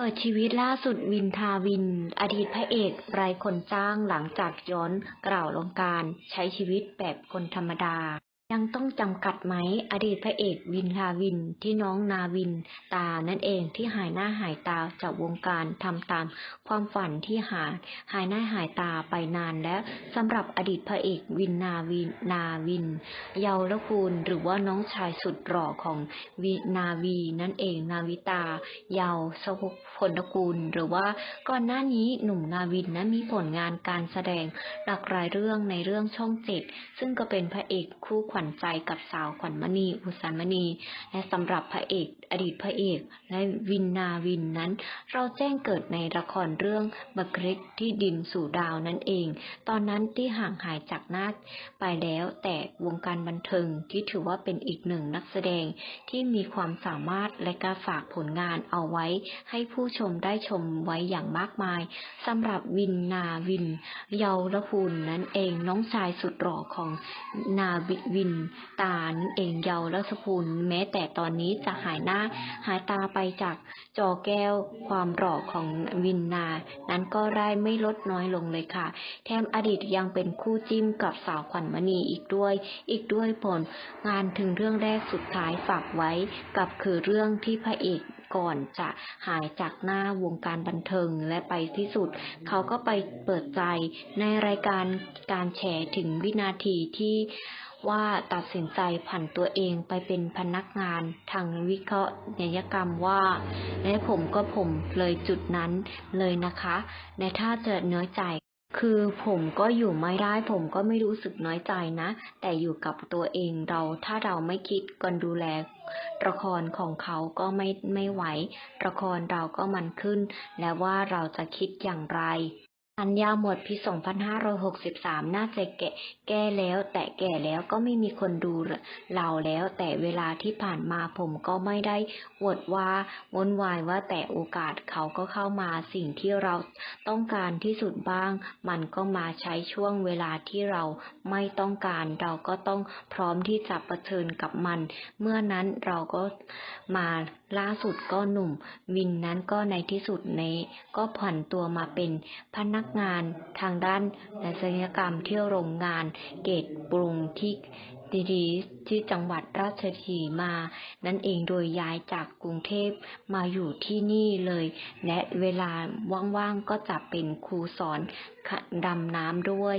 เปิดชีวิตล่าสุดวินทาวิน อดีตพระเอกไร้คนจ้างหลังจากย้อนกล่าวลงการ ใช้ชีวิตแบบคนธรรมดา ยังต้องจำกัดไหม อดีตพระเอกวินทาวินที่น้องนาวินตานั่นเองที่หายหน้าหายตาจากวงการทำตามความฝันที่หาหายหน้าหายตาไปนานแล้วสำหรับอดีตพระเอกวินนาวินนาวิน เยาวรกูลหรือว่าน้องชายสุดหล่อของวินาวีนั่นเองนาวิตา เยาวสภพลกุลหรือว่าก่อนหน้านี้หนุ่มนาวินนั้นมีผลงานการแสดงหลากหลายเรื่องในเรื่องช่องเจ็ดซึ่งก็เป็นพระเอกคู่ขวัญัญใจกับสาวขวัญมณี อุสามณี และสำหรับพระเอก อดีตพระเอก และวินนาวินนั้น เราแจ้งเกิดในละครเรื่องบักร็กที่ดินสู่ดาวนั่นเอง ตอนนั้นที่ห่างหายจากน้าไปแล้วแต่วงการบันเทิงที่ถือว่าเป็นอีกหนึ่งนักแสดงที่มีความสามารถและการฝากผลงานเอาไว้ ให้ผู้ชมได้ชมไว้อย่างมากมายสำหรับวินนาวิน เยาวรพูนนั่นเองน้องชายสุดหล่อของนาวินตานั่นเองเยาวรสพูนแม้แต่ตอนนี้จะหายหน้าหายตาไปจากจอแก้ว ความหล่อของวินนา นั้นก็ได้ไม่ลดน้อยลงเลยค่ะ แถมอดีตยังเป็นคู่จิ้มกับสาวขวัญมณีอีกด้วย อีกด้วยผลงานถึงเรื่องแรกสุดท้ายฝากไว้กับคือเรื่องที่พระเอก ก่อนจะหายจากหน้าวงการบันเทิงและไปที่สุด เขาก็ไปเปิดใจในรายการการแฉถึงวินาทีที่ว่าตัดสินใจผันตัวเองไปเป็นพนักงานทางวิเคราะห์นิยกรรมว่า และผมก็ผมเลยจุดนั้นเลยนะคะในถ้าเจะเนื้อใจ คือผมก็อยู่ไม่ได้ ผมก็ไม่รู้สึกน้อยใจนะ แต่อยู่กับตัวเองเราถ้าเราไม่คิดกันดูแลละครของเขาก็ไม่ไม่ไหวละครเราก็มันขึ้น แล้วว่าเราจะคิดอย่างไร สัญญาหมดปี 2563 น่าจะแก่แก้แล้ว แต่แก่แล้วก็ไม่มีคนดูเราแล้ว แต่เวลาที่ผ่านมาผมก็ไม่ได้วดว่าวนวายว่าแต่โอกาสเขาก็เข้ามาสิ่งที่เราต้องการที่สุดบ้าง มันก็มาใช้ช่วงเวลาที่เราไม่ต้องการ เราก็ต้องพร้อมที่จะเผชิญกับมัน เมื่อนั้นเราก็ มาล่าสุดก็หนุ่ม วินนั้นก็ในที่สุดในก็ผ่อนตัวมาเป็นพนักงานทางด้านศัลยกรรมที่โรงงานเกตปรุงที่ดีดีที่จังหวัดราชสีมา นั่นเองโดยย้ายจากกรุงเทพมาอยู่ที่นี่เลย และเวลาว่างๆก็จะเป็นครูสอนดำน้ำด้วย